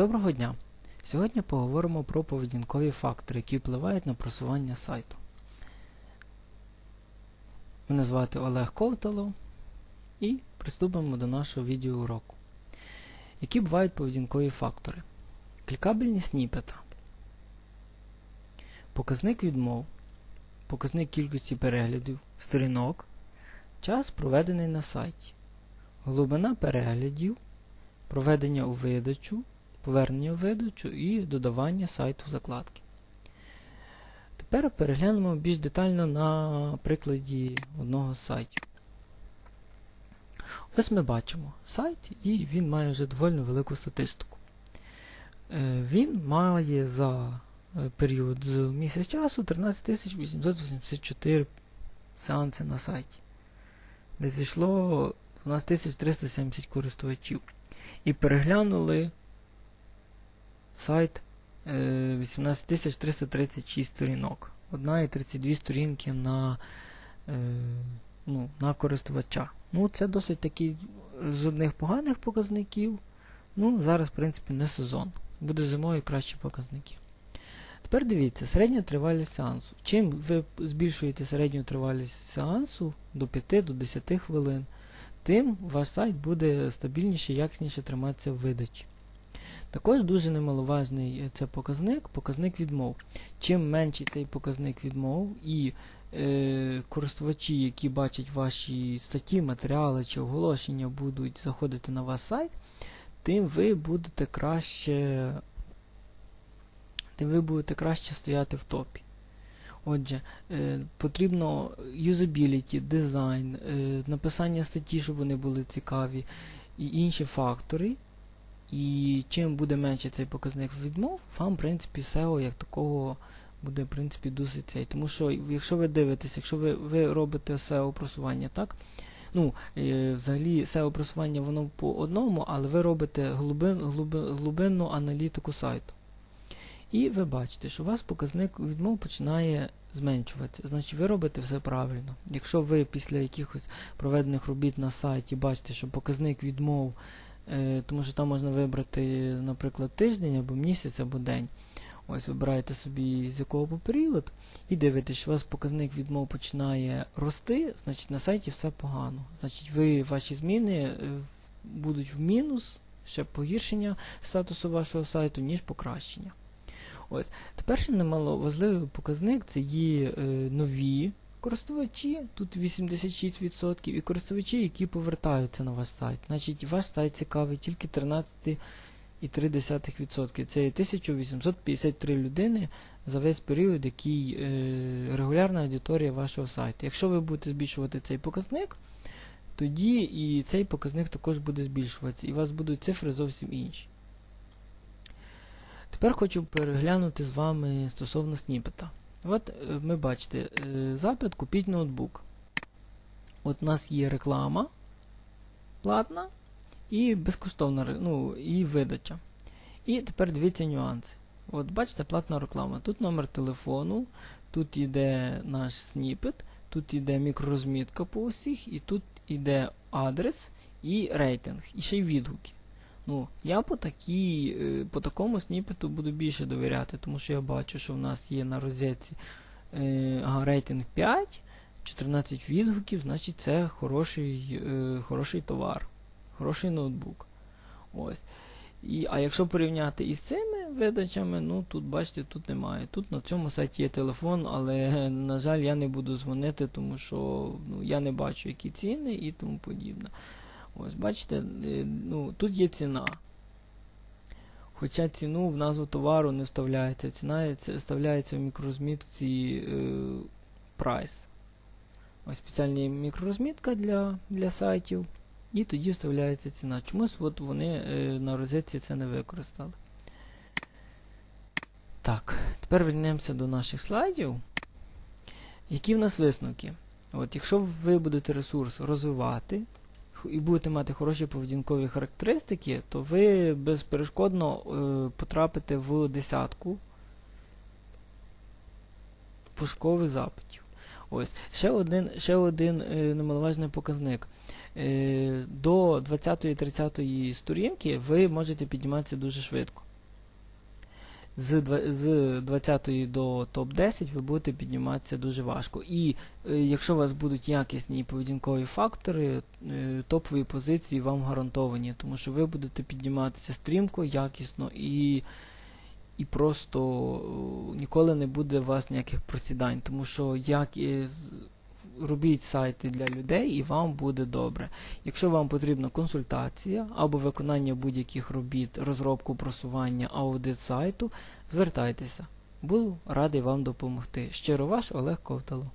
Доброго дня! Сьогодні поговоримо про поведінкові фактори, які впливають на просування сайту. Мене звати Олег Ковтало і приступимо до нашого відеоуроку. Які бувають поведінкові фактори? Клікабельність сніпета, показник відмов, показник кількості переглядів, сторінок, час проведений на сайті, глибина переглядів, проведення у видачу, повернення у видачу і додавання сайту в закладки. Тепер переглянемо більш детально на прикладі одного з сайтів. Ось ми бачимо сайт, і він має вже доволі велику статистику. Е, Він має за е, період з місяць часу 13884 сеанси на сайті, де зійшло 12370 користувачів. І переглянули сайт е, 18336 сторінок. Одна і 32 сторінки на, е, ну, на користувача. Ну, це досить такий з одних поганих показників. Ну, зараз, в принципі, не сезон. Буде зимою кращі показники. Тепер дивіться, середня тривалість сеансу. Чим ви збільшуєте середню тривалість сеансу до 5 до 10 хвилин, тим ваш сайт буде стабільніше, якісніше триматися в видачі. Також дуже немаловажний це показник, показник відмов. Чим менший цей показник відмов і е, користувачі, які бачать ваші статті, матеріали чи оголошення, будуть заходити на ваш сайт, тим ви будете краще, тим ви будете краще стояти в топі. Отже, е, потрібно юзабіліті, дизайн, е, написання статті, щоб вони були цікаві, і інші фактори. І чим буде менше цей показник відмов, вам, в принципі, SEO як такого буде, в принципі, досить цей. Тому що, якщо ви дивитесь, якщо ви ви робите SEO просування, так? Ну, е, взагалі, SEO просування воно по одному, але ви робите глибин, глибин, глибинну аналітику сайту. І ви бачите, що у вас показник відмов починає зменшуватися. Значить, ви робите все правильно. Якщо ви після якихось проведених робіт на сайті бачите, що показник відмов тому що там можна вибрати, наприклад, тиждень або місяць, або день. Ось вибираєте собі, з якого період, і дивитесь, що у вас показник відмов починає рости, значить на сайті все погано. Значить, ви ваші зміни е, будуть в мінус, ще погіршення статусу вашого сайту, ніж покращення. Ось. Тепер ще немало важливий показник це є е, нові Користувачі, тут 86%, і користувачі, які повертаються на ваш сайт. Значить, ваш сайт цікавий тільки 13,3%. Це 1853 людини за весь період, який е, регулярна аудиторія вашого сайту. Якщо ви будете збільшувати цей показник, тоді і цей показник також буде збільшуватися, і у вас будуть цифри зовсім інші. Тепер хочу переглянути з вами стосовно сніпета. От е, ми бачите, е, запит купіть ноутбук. От у нас є реклама платна і безкоштовна ну, і видача. І тепер дивіться нюанси. От бачите, платна реклама. Тут номер телефону, тут йде наш сніпет, тут йде мікророзмітка по усіх, і тут йде адрес і рейтинг, і ще й відгуки. Ну, Я по такій, е, по такому сніпету буду більше довіряти, тому що я бачу, що в нас є на розетці е, рейтинг 5, 14 відгуків, значить це хороший е, хороший товар, хороший ноутбук. Ось. І, А якщо порівняти із цими видачами, ну тут бачите, тут немає. Тут на цьому сайті є телефон, але, на жаль, я не буду дзвонити, тому що ну, я не бачу, які ціни і тому подібне. Ось, бачите, е, ну, тут є ціна. Хоча ціну в назву товару не вставляється. Ціна вставляється в мікророзмітці е, Price. Ось спеціальна мікророзмітка для для сайтів. І тоді вставляється ціна. Чомусь от вони е, на розетці це не використали. Так, тепер вернемося до наших слайдів. Які в нас висновки? От, Якщо ви будете ресурс розвивати, і будете мати хороші поведінкові характеристики, то ви безперешкодно е, потрапите в десятку пушкових запитів. Ось. Ще один ще один е, немаловажний показник. Е, До 20-30 сторінки ви можете підніматися дуже швидко. З, 20 до топ-10 ви будете підніматися дуже важко. І е, якщо у вас будуть якісні поведінкові фактори, е, топові позиції вам гарантовані, тому що ви будете підніматися стрімко, якісно і, і просто е, ніколи не буде у вас ніяких просідань, тому що як робіть сайти для людей і вам буде добре. Якщо вам потрібна консультація або виконання будь-яких робіт, розробку просування, аудит сайту, звертайтеся. Буду радий вам допомогти. Щиро ваш Олег Ковтало.